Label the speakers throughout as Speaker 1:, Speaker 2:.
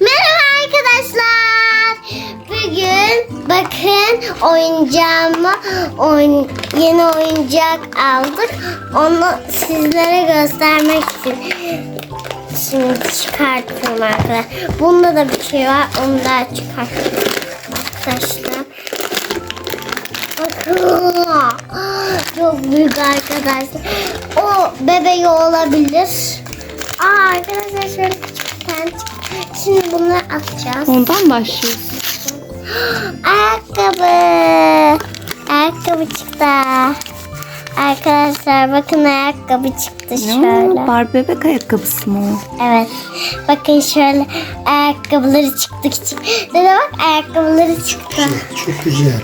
Speaker 1: Merhaba arkadaşlar. Bugün bakın oyuncağımı oyun, yeni oyuncak aldık. Onu sizlere göstermek için. Şimdi çıkartıyorum arkadaşlar. Bunda da bir şey var. Onu da çıkartıyorum arkadaşlar. Bakın. Çok büyük arkadaşlar. O bebeği olabilir. Aa arkadaşlar şöyle küçükten çık- Şimdi bunları atacağız.
Speaker 2: Ondan başlıyoruz.
Speaker 1: Ayakkabı. Ayakkabı çıktı. Arkadaşlar bakın ayakkabı çıktı şöyle.
Speaker 2: o? Barbie bebek ayakkabısı mı o?
Speaker 1: Evet. Bakın şöyle ayakkabıları çıktı küçük. Dede bak ayakkabıları çıktı.
Speaker 3: Çok güzel.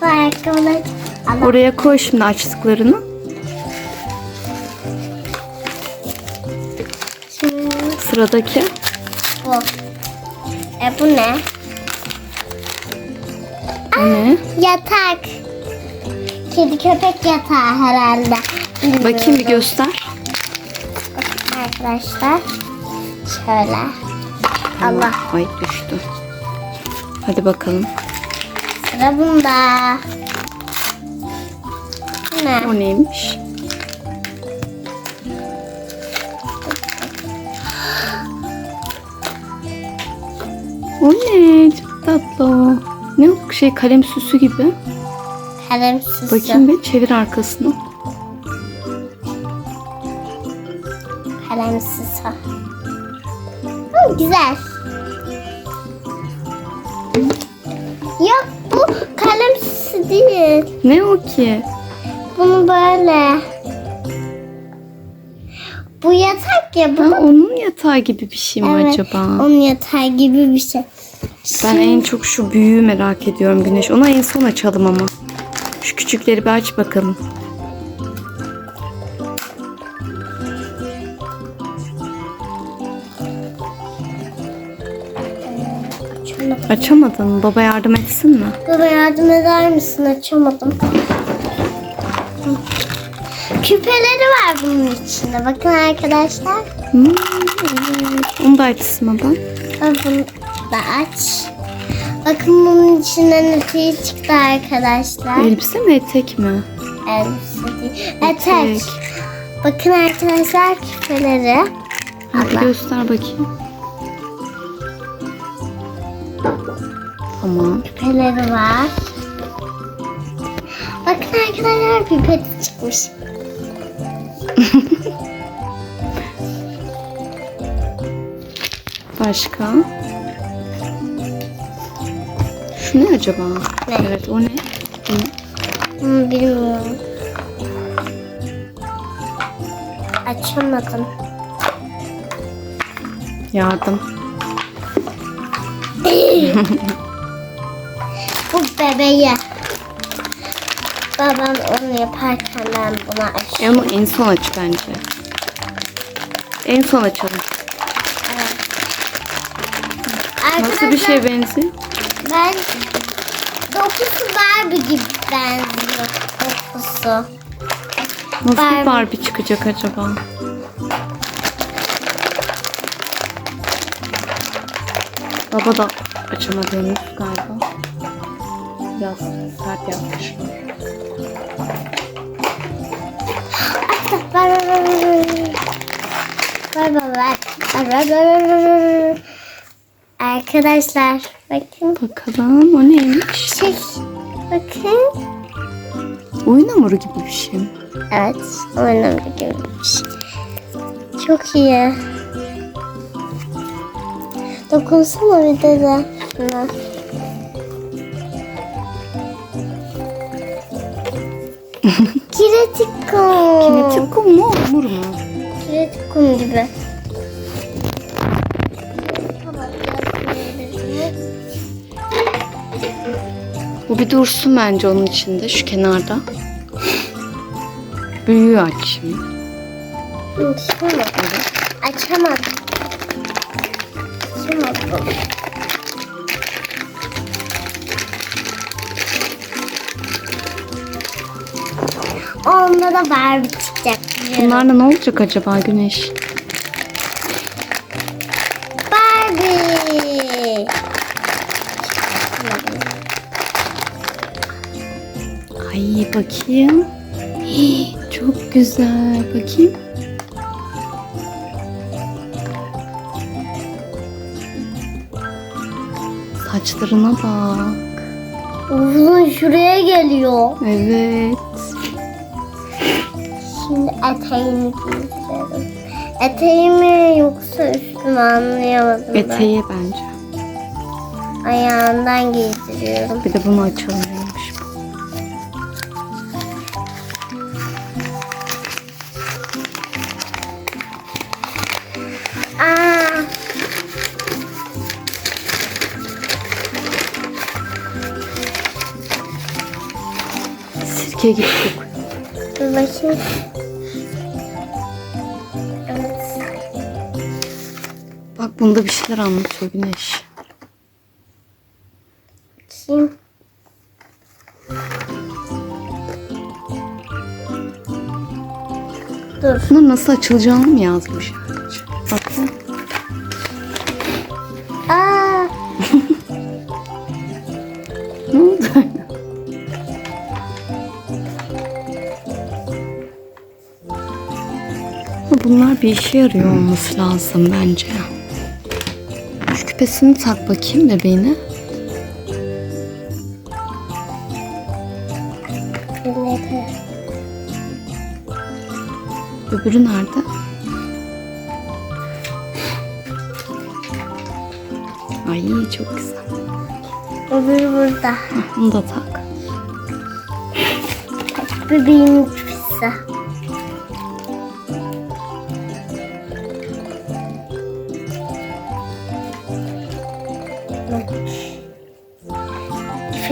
Speaker 1: Bu ayakkabıları Allah.
Speaker 2: Oraya koy şimdi açtıklarını.
Speaker 1: Şimdi
Speaker 2: Sıradaki.
Speaker 1: Bu. E bu ne?
Speaker 2: Ne?
Speaker 1: Yatak. Kedi köpek yatağı herhalde. Bilmiyorum.
Speaker 2: Bakayım bir göster.
Speaker 1: Arkadaşlar. Şöyle. Allah.
Speaker 2: Ay düştü. Hadi bakalım.
Speaker 1: Sıra bunda. Bu Ne?
Speaker 2: O neymiş? O ne? Çok tatlı o. Ne o şey kalem süsü gibi.
Speaker 1: Kalem süsü.
Speaker 2: Bakayım bir çevir arkasını.
Speaker 1: Kalem süsü. Hı, güzel. Yok bu kalem süsü değil.
Speaker 2: Ne o ki?
Speaker 1: Bunu böyle. Bu yatak ya. Bu
Speaker 2: Ha, onun yatağı gibi bir şey mi
Speaker 1: Evet,
Speaker 2: acaba?
Speaker 1: Onun yatağı gibi bir şey.
Speaker 2: Ben en çok şu büyüğü merak ediyorum Güneş. Ona en son açalım ama. Şu küçükleri bir aç bakalım.
Speaker 1: Açamadım.
Speaker 2: Açamadın mı? Baba yardım etsin mi?
Speaker 1: Baba yardım eder misin? Açamadım. Küpeleri var bunun içinde. Bakın arkadaşlar.
Speaker 2: Hmm, evet. Onu da açsın baba.
Speaker 1: Bunu da aç. Bakın bunun içinden eteği çıktı arkadaşlar.
Speaker 2: Elbise mi etek mi?
Speaker 1: Elbise değil. Etek. Bakın arkadaşlar küpeleri.
Speaker 2: Hadi göster bakayım. Tamam.
Speaker 1: Küpeleri var. Bakın arkadaşlar pipeti çıkmış.
Speaker 2: Başka? Şu ne acaba?
Speaker 1: Ne?
Speaker 2: Evet o ne? Bu ne?
Speaker 1: Hmm, bilmiyorum. Açamadım.
Speaker 2: Yardım.
Speaker 1: Bu bebeği. Babam onu yaparken ben bunu açıyorum.
Speaker 2: onu en son aç bence. En son açalım. Nasıl bir şey benziyor?
Speaker 1: Ben dokusu Barbie gibi benziyor. Dokusu.
Speaker 2: Nasıl
Speaker 1: Barbie.
Speaker 2: bir Barbie çıkacak acaba? Baba da açamadı henüz galiba. Biraz sert yapmış.
Speaker 1: Ver ver ver ver ver. Ver Arkadaşlar bakın.
Speaker 2: Bakalım o neymiş?
Speaker 1: Şey, bakın.
Speaker 2: Oyun hamuru gibi bir şey mi?
Speaker 1: Evet, oynamak gibiymiş. Çok iyi. Dokunsana bir de de şuna. Kiretikum.
Speaker 2: Kinetik kum mu hamur mu?
Speaker 1: Kiretikum gibi.
Speaker 2: Bu bir dursun bence onun içinde şu kenarda. Büyüğü aç şimdi.
Speaker 1: Şunu. Açamadım. Açamadım. Onda da Barbie çıkacak.
Speaker 2: Bunlarla ne olacak acaba Güneş? Bakayım. Hii, Çok güzel. Bakayım. Saçlarına bak.
Speaker 1: Uzun şuraya geliyor.
Speaker 2: Evet.
Speaker 1: Şimdi eteğimi giydirelim. Eteğimi yoksa üstümü anlayamadım ben.
Speaker 2: Eteği bence.
Speaker 1: Ayağından giydiriyorum.
Speaker 2: Bir de bunu açalım
Speaker 1: dur bakayım. Evet.
Speaker 2: Bak bunda bir şeyler anlatıyor Güneş.
Speaker 1: Bakayım. Dur.
Speaker 2: Bunlar nasıl açılacağını mı yazmış? Bunlar bir işe yarıyor olması lazım bence. Şu küpesini tak bakayım bebeğine. Öbürü nerede? Ay çok güzel.
Speaker 1: Öbürü burada.
Speaker 2: Hah, Onu da tak.
Speaker 1: Bebeğimin küpesi.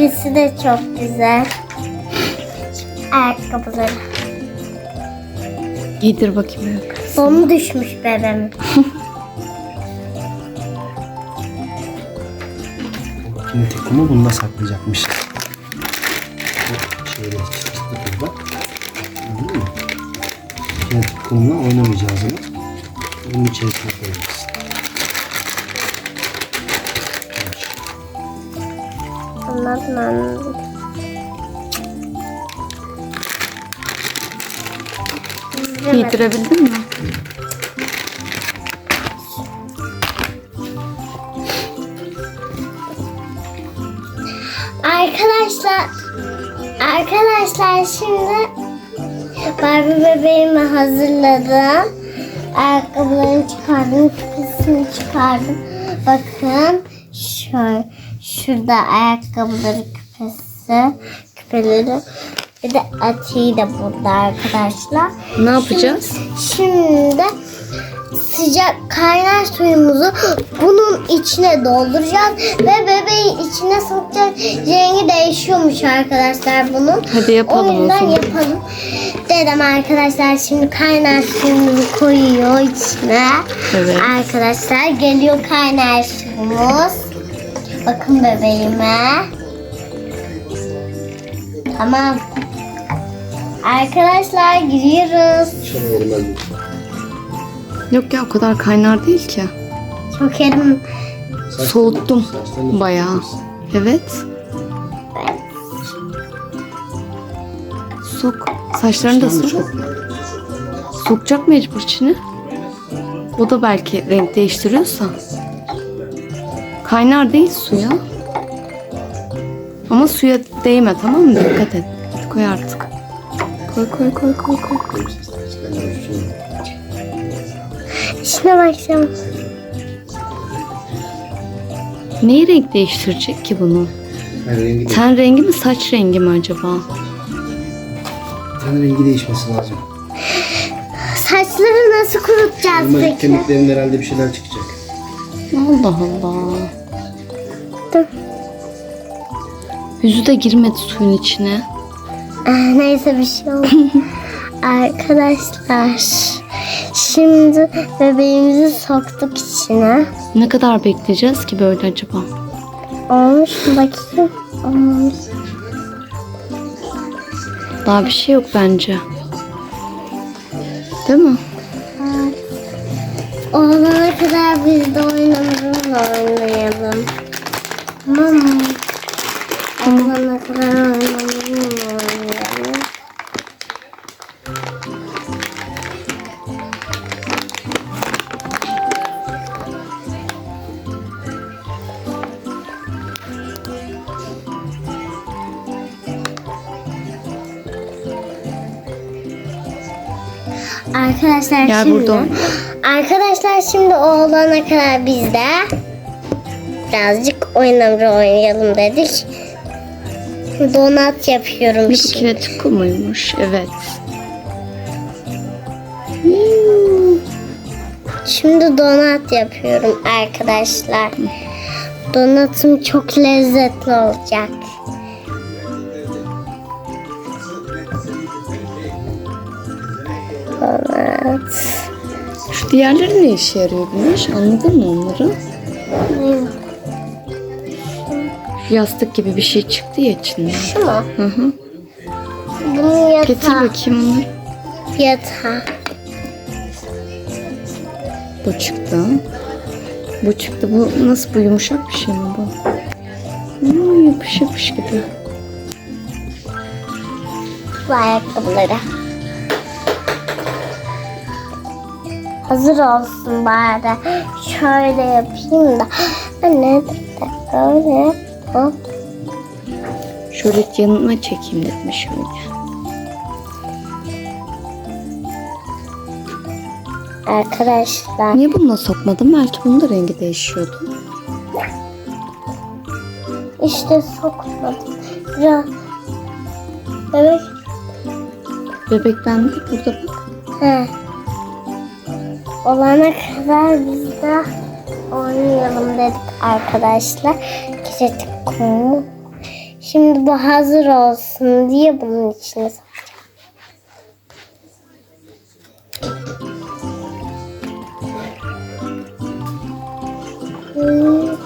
Speaker 1: Küpesi de çok güzel. Ayakkabıları.
Speaker 2: Giydir bakayım ayakkabı.
Speaker 1: Sonu düşmüş bebeğim.
Speaker 3: Kinetik kumu bununla saklayacakmış. Şeyde çıktı burada. Kinetik kumla oynamayacağız ama bunun içerisine koyacağız.
Speaker 1: Anladım.
Speaker 2: Giydirebildin mi?
Speaker 1: Arkadaşlar Arkadaşlar şimdi Barbie bebeğimi hazırladım. Ayakkabılarını çıkardım, küpesini çıkardım. Bakın şöyle şurada ayakkabıları küpesi, küpeleri. Bir de eteği de burada arkadaşlar.
Speaker 2: Ne yapacağız?
Speaker 1: Şimdi sıcak kaynar suyumuzu bunun içine dolduracağız ve bebeğin içine sokacağız. Rengi değişiyormuş arkadaşlar bunun.
Speaker 2: Hadi yapalım
Speaker 1: o
Speaker 2: o
Speaker 1: yüzden
Speaker 2: zaman.
Speaker 1: yapalım. Dedem arkadaşlar şimdi kaynar suyumuzu koyuyor içine.
Speaker 2: Evet.
Speaker 1: Arkadaşlar geliyor kaynar suyumuz. Bakın bebeğime. Tamam. Arkadaşlar giriyoruz.
Speaker 2: Yok ya o kadar kaynar değil ki.
Speaker 1: Çok yerim.
Speaker 2: Soğuttum bayağı. Evet. Sok. Saçlarını da sok. Sokacak mecbur içine. O da belki renk değiştiriyorsa. Kaynar değil suya. Ama suya değme tamam mı? Dikkat et. Koy artık. Koy koy koy koy koy.
Speaker 1: İşine bakacağım.
Speaker 2: Neyi renk değiştirecek ki bunu?
Speaker 3: Her rengi,
Speaker 2: Ten rengi mi saç rengi mi acaba?
Speaker 3: ten rengi değişmesi lazım.
Speaker 1: Saçları nasıl kurutacağız
Speaker 3: Ama
Speaker 1: peki?
Speaker 3: kemiklerin herhalde bir şeyler çıkacak.
Speaker 2: Allah Allah.
Speaker 1: Dur.
Speaker 2: Yüzü de girmedi suyun içine.
Speaker 1: Ah, neyse bir şey oldu. Arkadaşlar şimdi bebeğimizi soktuk içine.
Speaker 2: Ne kadar bekleyeceğiz ki böyle acaba?
Speaker 1: Olmuş mu bakayım? Olmamış.
Speaker 2: Daha bir şey yok bence. Değil mi?
Speaker 1: olana kadar biz de oyunumuzla oynayalım. Tamam mı? Olana kadar oyunumuzla oynayalım. Arkadaşlar
Speaker 2: Gel
Speaker 1: şimdi
Speaker 2: burada.
Speaker 1: Arkadaşlar şimdi o olana kadar biz de birazcık oyun hamuru oynayalım dedik. Donat yapıyorum
Speaker 2: Bu
Speaker 1: şimdi.
Speaker 2: kinetik kumuymuş. Evet.
Speaker 1: Hmm. Şimdi donat yapıyorum arkadaşlar. Donatım çok lezzetli olacak. Donat.
Speaker 2: Diğerleri ne işe yarıyor Güneş? Anladın mı onları? Şu yastık gibi bir şey çıktı ya içinden.
Speaker 1: Şu mu?
Speaker 2: Hı hı.
Speaker 1: Bunun
Speaker 2: Getir
Speaker 1: yatağı.
Speaker 2: bakayım onları.
Speaker 1: Yatağı.
Speaker 2: Bu çıktı. Bu çıktı. Bu nasıl bu yumuşak bir şey mi bu? Hmm, yapış yapış gibi.
Speaker 1: Bu ayakkabıları. Hazır olsun bari. Şöyle yapayım da. Anne böyle. Hop.
Speaker 2: Şöyle yanına çekeyim dedim şöyle.
Speaker 1: Arkadaşlar.
Speaker 2: Niye bununla sokmadım? Belki bunun da rengi değişiyordu.
Speaker 1: işte sokmadım. Ya. Evet.
Speaker 2: Bebek bende burada bak.
Speaker 1: He. Olana kadar biz de oynayalım dedik arkadaşlar. Kiretik kumu. Şimdi bu hazır olsun diye bunun içine sokacağım. Hmm.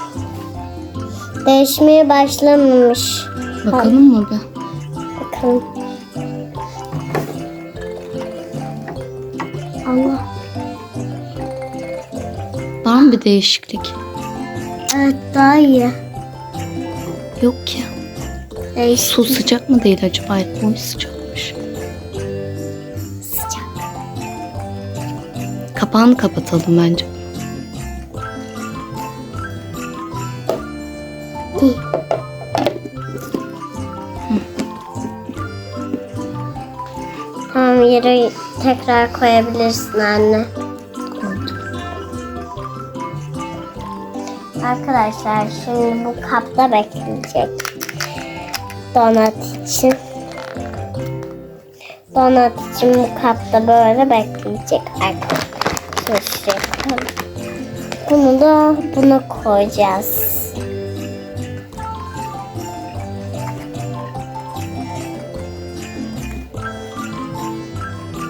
Speaker 1: Değişmeye başlamamış.
Speaker 2: Bakalım mı be?
Speaker 1: Bakalım. Allah.
Speaker 2: Bir değişiklik?
Speaker 1: Evet daha iyi.
Speaker 2: Yok ki.
Speaker 1: Değişik
Speaker 2: Su sıcak mı değil acaba? Bu sıcakmış.
Speaker 1: sıcak.
Speaker 2: Kapağını kapatalım bence.
Speaker 1: İyi. Tamam yere tekrar koyabilirsin anne. Arkadaşlar şimdi bu kapta bekleyecek. Donat için. Donat için bu kapta böyle bekleyecek arkadaşlar. Bunu da buna koyacağız.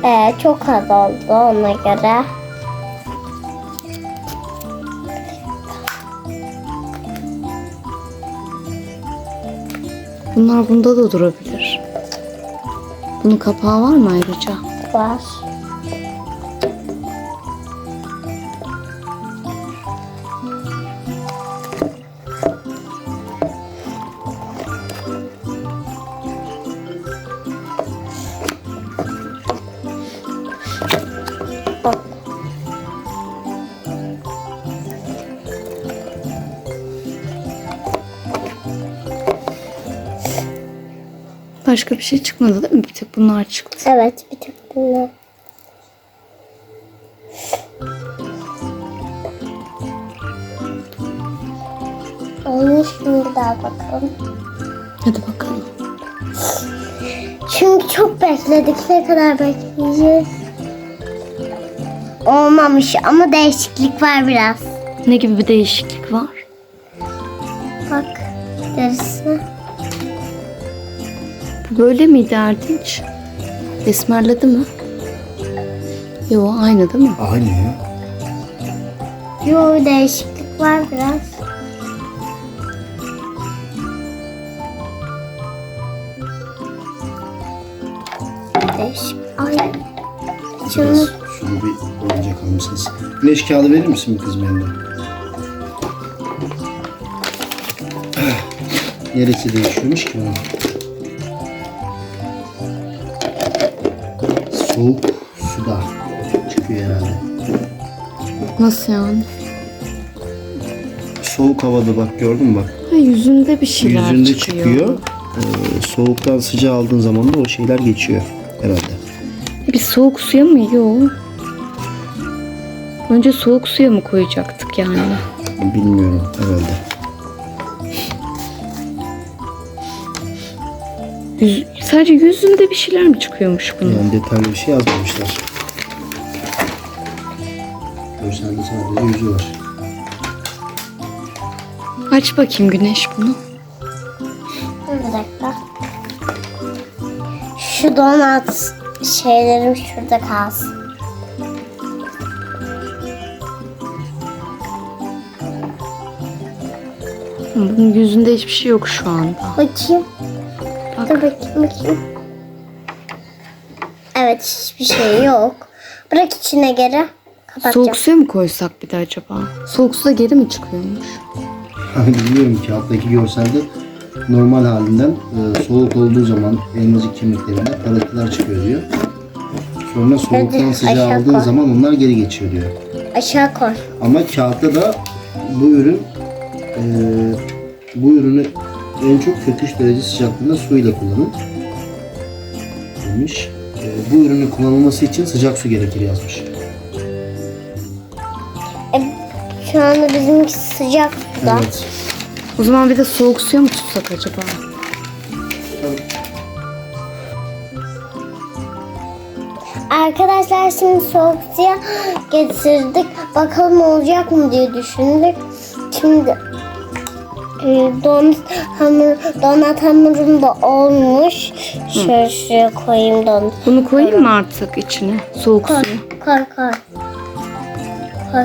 Speaker 1: Ee, çok az oldu ona göre.
Speaker 2: Bunlar bunda da durabilir. Bunun kapağı var mı ayrıca?
Speaker 1: Var.
Speaker 2: Başka bir şey çıkmadı değil mi? Bir tek bunlar çıktı.
Speaker 1: Evet bir tek bunlar. Mu bir daha bakalım.
Speaker 2: Hadi bakalım.
Speaker 1: Çünkü çok bekledik. Ne kadar bekleyeceğiz? Olmamış ama değişiklik var biraz.
Speaker 2: Ne gibi bir değişiklik var?
Speaker 1: Bak derisi.
Speaker 2: Bu Böyle miydi Erdinç? Esmerledi mi? Yo aynı değil mi?
Speaker 3: Aynı ya.
Speaker 1: Yo değişiklik var biraz. Değişik. Ay.
Speaker 3: Biraz
Speaker 1: Şunu
Speaker 3: bir oyuncak almışsınız. Güneş kağıdı verir misin bir kızım eline? Neresi değişiyormuş ki bunun? Soğuk suda çıkıyor herhalde.
Speaker 2: Nasıl yani?
Speaker 3: Soğuk havada bak gördün mü bak.
Speaker 2: Ha, yüzünde bir şeyler
Speaker 3: Yüzünde
Speaker 2: çıkıyor.
Speaker 3: çıkıyor. Ee, soğuktan sıcağı aldığın zaman da o şeyler geçiyor herhalde.
Speaker 2: Bir Soğuk suya mı? Yok. Önce soğuk suya mı koyacaktık yani?
Speaker 3: Bilmiyorum herhalde.
Speaker 2: Yüz, sadece yüzünde bir şeyler mi çıkıyormuş bunun?
Speaker 3: Yani detaylı bir şey yazmamışlar. Görselde sadece yüzü var.
Speaker 2: Aç bakayım Güneş bunu.
Speaker 1: Bir dakika. Şu donat şeylerim şurada kalsın.
Speaker 2: Bunun yüzünde hiçbir şey yok şu anda.
Speaker 1: Bakayım. Dur bakayım bakayım. Evet hiçbir şey yok. Bırak içine geri. Kapatacağım.
Speaker 2: Soğuk suya mı koysak bir de acaba? Soğuk suda geri mi çıkıyormuş?
Speaker 3: Bilmiyorum ki alttaki görselde normal halinden e, soğuk olduğu zaman elmacık kemiklerinde parıltılar çıkıyor diyor. Sonra soğuktan sıcağı
Speaker 1: aşağı
Speaker 3: aldığın
Speaker 1: koy.
Speaker 3: zaman onlar geri geçiyor diyor.
Speaker 1: Aşağı koy.
Speaker 3: Ama kağıtta da bu ürün e, bu ürünü en çok 43 derece sıcaklığında su ile kullanın demiş. E, bu ürünün kullanılması için sıcak su gerekir yazmış.
Speaker 1: E, şu anda bizimki sıcak suda.
Speaker 3: Evet.
Speaker 2: O zaman bir de soğuk suya mı tutsak acaba?
Speaker 1: Arkadaşlar şimdi soğuk suya getirdik. Bakalım olacak mı diye düşündük. Şimdi e, donat hamur, donat hamurum da olmuş. Şöyle şuraya koyayım donat.
Speaker 2: Bunu koyayım mı artık içine? Soğuk
Speaker 1: Koy,
Speaker 2: suya.
Speaker 1: koy, koy. Koy.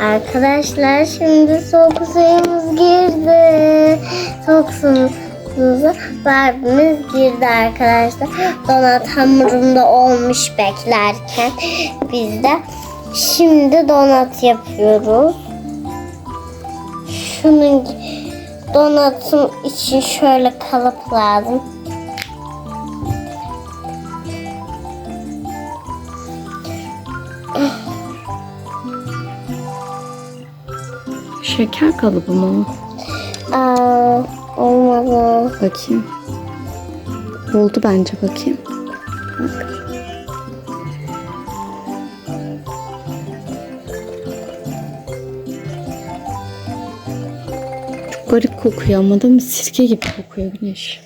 Speaker 1: Arkadaşlar şimdi soğuk suyumuz girdi. Soğuk suyumuza barbimiz girdi arkadaşlar. Donat hamurunda olmuş beklerken biz de şimdi donat yapıyoruz. Şunun donatım için şöyle kalıp lazım.
Speaker 2: Şeker kalıbı mı?
Speaker 1: Aa, olmadı.
Speaker 2: Bakayım. Oldu bence bakayım. Bak. Kokuyor ama değil mi? Sirke gibi kokuyor Güneş.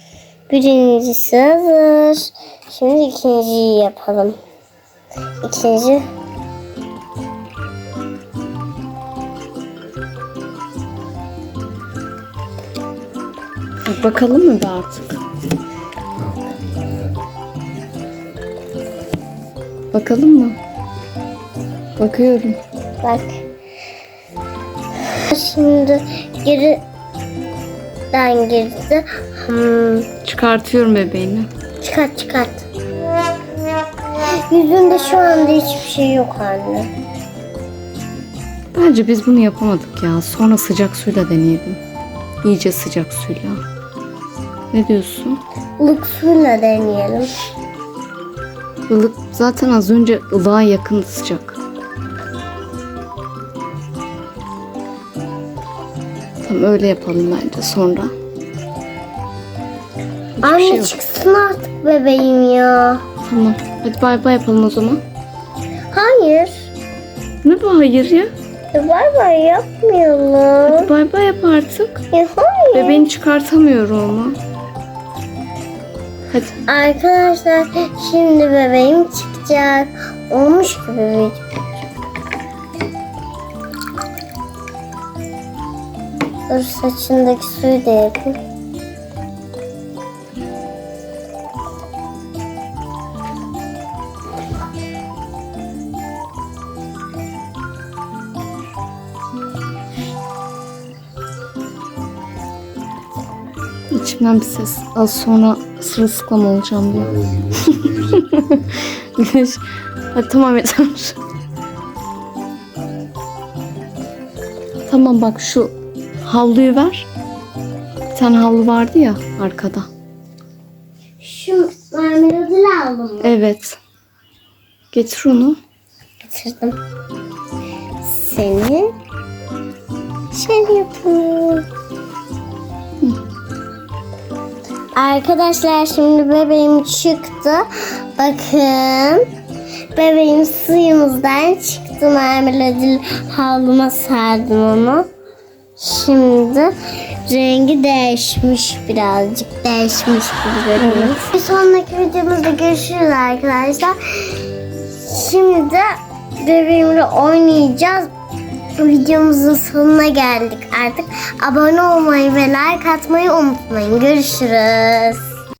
Speaker 1: Birincisi hazır. Şimdi ikinciyi yapalım. İkinci.
Speaker 2: Bakalım mı be artık? Bakalım mı? Bakıyorum.
Speaker 1: Bak. Şimdi geriden girdi. Hmm.
Speaker 2: Çıkartıyorum bebeğini.
Speaker 1: Çıkart çıkart. Yüzünde şu anda hiçbir şey yok anne.
Speaker 2: Bence biz bunu yapamadık ya. Sonra sıcak suyla deneyelim. İyice sıcak suyla. Ne diyorsun?
Speaker 1: Ilık suyla deneyelim.
Speaker 2: Ilık zaten az önce ılığa yakın sıcak. Tamam öyle yapalım bence sonra. Hiçbir
Speaker 1: Anne
Speaker 2: şey yok.
Speaker 1: çıksın artık bebeğim ya.
Speaker 2: Tamam. Hadi bay bay yapalım o zaman.
Speaker 1: Hayır.
Speaker 2: Ne bu hayır ya?
Speaker 1: Ya Bay bay yapmayalım.
Speaker 2: Hadi bay bay yap artık.
Speaker 1: Ya hayır.
Speaker 2: Bebeğini çıkartamıyorum ama. Hadi.
Speaker 1: Arkadaşlar şimdi bebeğim çıkacak. Olmuş gibi bir Dur saçındaki suyu da yapayım.
Speaker 2: İçimden bir ses. Az sonra sırılsıklam olacağım diye. Güneş. Hadi tamam yeter. tamam bak şu havluyu ver. Bir tane havlu vardı ya arkada.
Speaker 1: Şu marmeladını aldım mı?
Speaker 2: Evet. Getir onu.
Speaker 1: Getirdim. Seni şey yapıyorum. Arkadaşlar şimdi bebeğim çıktı. Bakın. Bebeğim suyumuzdan çıktı. Mermeladil havluma sardım onu. Şimdi rengi değişmiş birazcık. Değişmiş gibi görünüyor. Bir sonraki videomuzda görüşürüz arkadaşlar. Şimdi bebeğimle oynayacağız. Videomuzun sonuna geldik artık. Abone olmayı ve like atmayı unutmayın. Görüşürüz.